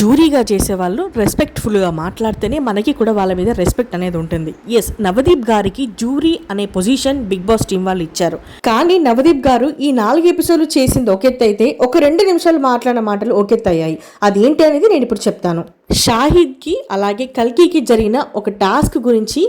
జూరీగా చేసేవాళ్ళు రెస్పెక్ట్ఫుల్గా మాట్లాడితేనే మనకి కూడా వాళ్ళ మీద రెస్పెక్ట్ అనేది ఉంటుంది. ఎస్ నవదీప్ గారికి జూరీ అనే పొజిషన్ బిగ్ బాస్ టీం వాళ్ళు ఇచ్చారు. కానీ నవదీప్ గారు ఈ నాలుగు ఎపిసోడ్లు చేసింది ఒకెత్తైతే ఒక రెండు నిమిషాలు మాట్లాడిన మాటలు ఒకెత్తయ్యాయి. అది అదేంటి అనేది నేను ఇప్పుడు చెప్తాను. షాహిద్కి అలాగే కల్కికి జరిగిన ఒక టాస్క్ గురించి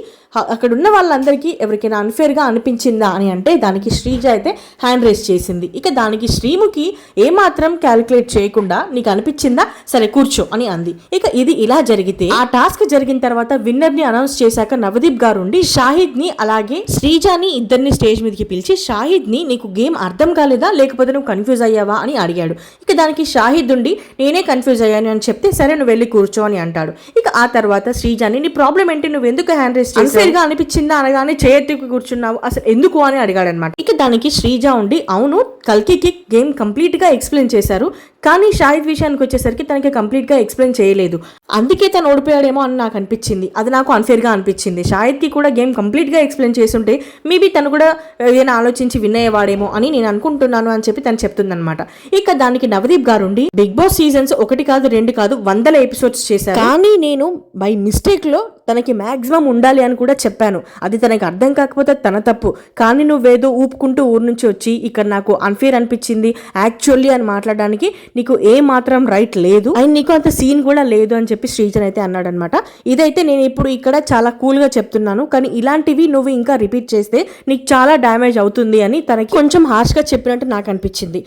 అక్కడ ఉన్న వాళ్ళందరికీ ఎవరికైనా అన్ఫేర్గా అనిపించిందా అని అంటే దానికి శ్రీజ అయితే హ్యాండ్ రేస్ చేసింది. ఇక దానికి శ్రీముఖి ఏమాత్రం క్యాలిక్యులేట్ చేయకుండా నీకు అనిపించిందా? సరే కూర్చో అని అంది. ఇక ఇది ఇలా జరిగితే ఆ టాస్క్ జరిగిన తర్వాత విన్నర్ని అనౌన్స్ చేశాక నవదీప్ గారు ఉండి షాహిద్ని అలాగే శ్రీజాని ఇద్దరిని స్టేజ్ మీదకి పిలిచి షాహిద్ని నీకు గేమ్ అర్థం కాలేదా? లేకపోతే నువ్వు కన్ఫ్యూజ్ అయ్యావా? అని అడిగాడు. ఇక దానికి షాహిద్ ఉండి నేనే కన్ఫ్యూజ్ అయ్యాను అని చెప్తే సరే నువ్వు వెళ్ళి కూర్చో అని అంటాడు. ఇక ఆ తర్వాత శ్రీజాని నీ ప్రాబ్లం ఏంటి? నువ్వు ఎందుకు హ్యాండ్ రేస్ అన్ఫేర్గా అనిపించిందా అనగానే చేయెత్తుకు కూర్చున్నావు. అసలు ఎందుకు అని అడిగాడు అనమాట ఇక దానికి శ్రీజ ఉండి అవును కల్కికి గేమ్ కంప్లీట్గా ఎక్స్ప్లెయిన్ చేశారు. కానీ షాహిద్ విషయానికి వచ్చేసరికి తనకి కంప్లీట్గా ఎక్స్ప్లెయిన్ చేయలేదు. అందుకే తను ఓడిపోయాడేమో అని నాకు అనిపించింది. అది నాకు అన్ఫేర్గా అనిపించింది. షాహిద్కి కూడా గేమ్ కంప్లీట్గా ఎక్స్ప్లెయిన్ చేస్తుంటే మేబీ తను కూడా ఏదైనా ఆలోచించి విన్ అయ్యేవాడేమో అని నేను అనుకుంటున్నాను అని చెప్పి తను చెప్తుందనమాట ఇక దానికి నవదీప్ గారు ఉండి బిగ్ బాస్ సీజన్స్ ఒకటి కాదు రెండు కాదు వందల ఎపిసోడ్స్ చేశారు. కానీ నేను బై మిస్టేక్లో తనకి మ్యాక్సిమం ఉండాలి అని కూడా చెప్పాను. అది తనకి అర్థం కాకపోతే తన తప్పు. కానీ నువ్వేదో ఊపుకుంటూ ఊరు నుంచి వచ్చి ఇక్కడ నాకు అన్ఫేర్ అనిపించింది యాక్చువల్లీ అని మాట్లాడడానికి నీకు ఏ మాత్రం రైట్ లేదు. అండ్ నీకు అంత సీన్ కూడా లేదు అని చెప్పి శ్రీజన్ అయితే అన్నాడనమాట. ఇదైతే నేను ఇప్పుడు ఇక్కడ చాలా కూల్గా చెప్తున్నాను. కానీ ఇలాంటివి నువ్వు ఇంకా రిపీట్ చేస్తే నీకు చాలా డ్యామేజ్ అవుతుంది అని తనకి కొంచెం హార్ష్గా చెప్పినట్టు నాకు అనిపించింది.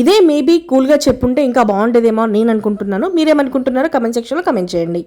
ఇదే మేబీ కూల్గా చెప్పుంటే ఇంకా బాగుండేదేమో నేను అనుకుంటున్నాను. మీరేమనుకుంటున్నారో కమెంట్ సెక్షన్లో కమెంట్ చేయండి.